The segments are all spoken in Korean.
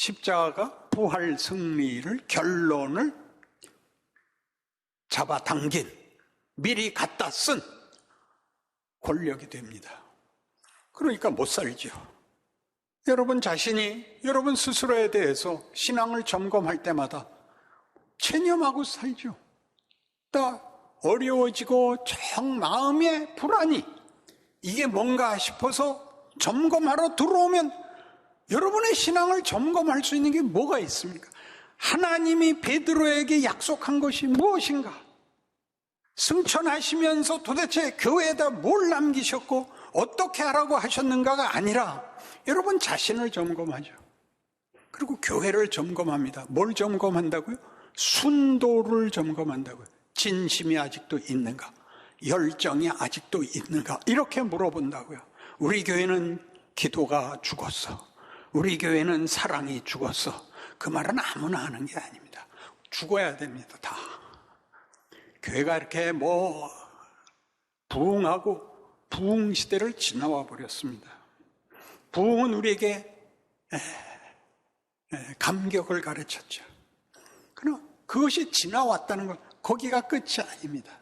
십자가가 부활 승리를 결론을 잡아당긴 미리 갖다 쓴 권력이 됩니다. 그러니까 못 살죠. 여러분 자신이 여러분 스스로에 대해서 신앙을 점검할 때마다 체념하고 살죠. 또 어려워지고 정 마음의 불안이 이게 뭔가 싶어서 점검하러 들어오면 여러분의 신앙을 점검할 수 있는 게 뭐가 있습니까? 하나님이 베드로에게 약속한 것이 무엇인가? 승천하시면서 도대체 교회에다 뭘 남기셨고 어떻게 하라고 하셨는가가 아니라 여러분 자신을 점검하죠. 그리고 교회를 점검합니다. 뭘 점검한다고요? 순도를 점검한다고요. 진심이 아직도 있는가? 열정이 아직도 있는가? 이렇게 물어본다고요. 우리 교회는 기도가 죽었어. 우리 교회는 사랑이 죽었어. 그 말은 아무나 하는 게 아닙니다. 죽어야 됩니다, 다. 교회가 이렇게 뭐, 부흥하고 부흥 시대를 지나와 버렸습니다. 부흥은 우리에게 감격을 가르쳤죠. 그러나 그것이 지나왔다는 것, 거기가 끝이 아닙니다.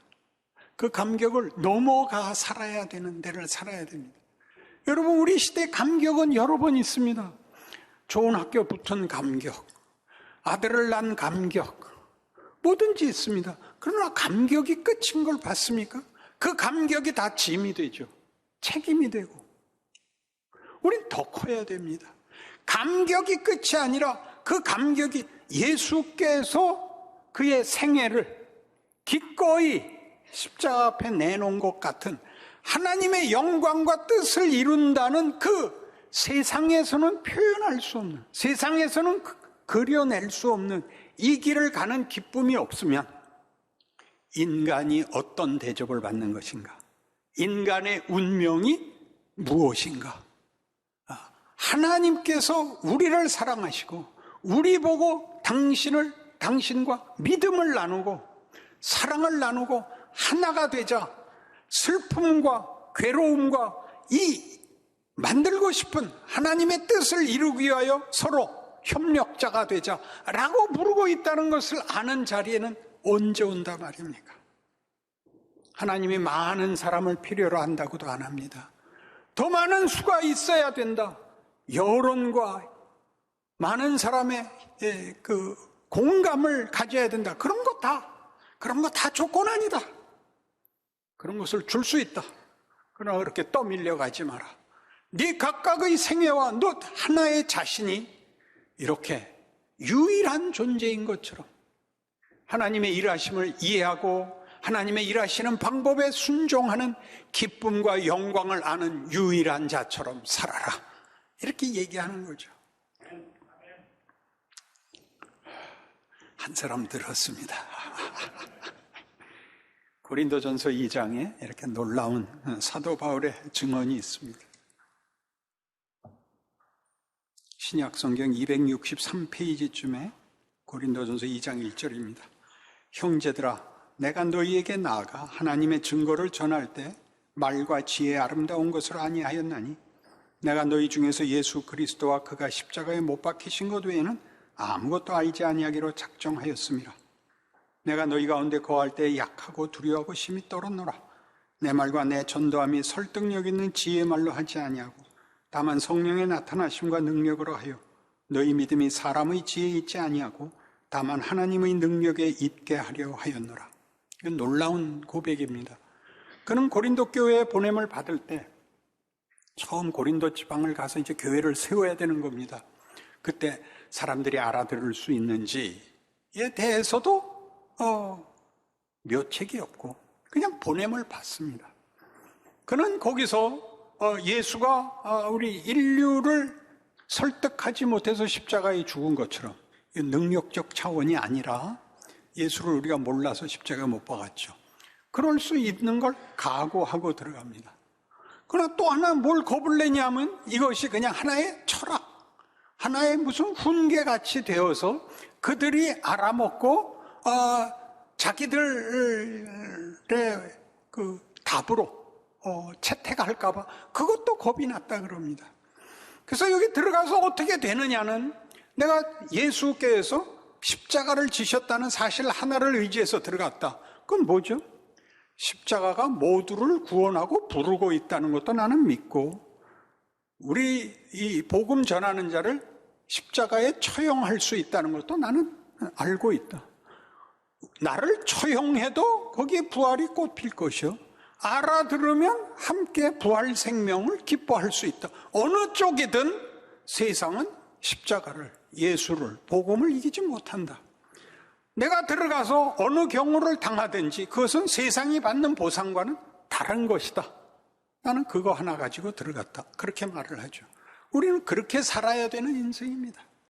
그 감격을 넘어가 살아야 되는 데를 살아야 됩니다. 여러분, 우리 시대 감격은 여러 번 있습니다. 좋은 학교 붙은 감격, 아들을 낳은 감격, 뭐든지 있습니다. 그러나 감격이 끝인 걸 봤습니까? 그 감격이 다 짐이 되죠. 책임이 되고. 우린 더 커야 됩니다. 감격이 끝이 아니라 그 감격이 예수께서 그의 생애를 기꺼이 십자가 앞에 내놓은 것 같은 하나님의 영광과 뜻을 이룬다는 그 세상에서는 표현할 수 없는, 세상에서는 그 그려낼 수 없는 이 길을 가는 기쁨이 없으면 인간이 어떤 대접을 받는 것인가? 인간의 운명이 무엇인가? 아, 하나님께서 우리를 사랑하시고 우리 보고 당신을 당신과 믿음을 나누고 사랑을 나누고 하나가 되자 슬픔과 괴로움과 이 만들고 싶은 하나님의 뜻을 이루기 위하여 서로 협력자가 되자라고 부르고 있다는 것을 아는 자리에는 언제 온다 말입니까? 하나님이 많은 사람을 필요로 한다고도 안 합니다. 더 많은 수가 있어야 된다. 여론과 많은 사람의 예, 그 공감을 가져야 된다. 그런 거 다, 그런 거다 조건 아니다. 그런 것을 줄 수 있다. 그러나 그렇게 떠밀려 가지 마라. 네 각각의 생애와 너 하나의 자신이 이렇게 유일한 존재인 것처럼 하나님의 일하심을 이해하고 하나님의 일하시는 방법에 순종하는 기쁨과 영광을 아는 유일한 자처럼 살아라. 이렇게 얘기하는 거죠. 한 사람 들었습니다. 고린도전서 2장에 이렇게 놀라운 사도 바울의 증언이 있습니다. 신약 성경 263페이지쯤에 고린도전서 2장 1절입니다. 형제들아, 내가 너희에게 나아가 하나님의 증거를 전할 때 말과 지혜 아름다운 것을 아니하였나니 내가 너희 중에서 예수 그리스도와 그가 십자가에 못 박히신 것 외에는 아무것도 알지 아니하기로 작정하였습니다. 내가 너희 가운데 거할 때 약하고 두려워하고 심히 떨었노라. 내 말과 내 전도함이 설득력 있는 지혜 말로 하지 아니하고 다만 성령의 나타나심과 능력으로 하여 너희 믿음이 사람의 지혜에 있지 아니하고 다만 하나님의 능력에 있게 하려 하였노라. 이건 놀라운 고백입니다. 그는 고린도 교회에 보냄을 받을 때 처음 고린도 지방을 가서 이제 교회를 세워야 되는 겁니다. 그때 사람들이 알아들을 수 있는지에 대해서도 어, 묘책이 없고 그냥 보냄을 받습니다. 그는 거기서 어, 예수가 어, 우리 인류를 설득하지 못해서 십자가에 죽은 것처럼 능력적 차원이 아니라 예수를 우리가 몰라서 십자가에 못 박았죠. 그럴 수 있는 걸 각오하고 들어갑니다. 그러나 또 하나 뭘 겁을 내냐면 이것이 그냥 하나의 철학, 하나의 무슨 훈계같이 되어서 그들이 알아먹고 어, 자기들의 그 답으로 어, 채택할까봐 그것도 겁이 났다 그럽니다. 그래서 여기 들어가서 어떻게 되느냐는 내가 예수께서 십자가를 지셨다는 사실 하나를 의지해서 들어갔다. 그건 뭐죠? 십자가가 모두를 구원하고 부르고 있다는 것도 나는 믿고, 우리 이 복음 전하는 자를 십자가에 처형할 수 있다는 것도 나는 알고 있다. 나를 처형해도 거기에 부활이 꽃필 것이요. 알아들으면 함께 부활 생명을 기뻐할 수 있다. 어느 쪽이든 세상은 십자가를, 예수를, 복음을 이기지 못한다. 내가 들어가서 어느 경우를 당하든지 그것은 세상이 받는 보상과는 다른 것이다. 나는 그거 하나 가지고 들어갔다. 그렇게 말을 하죠. 우리는 그렇게 살아야 되는 인생입니다.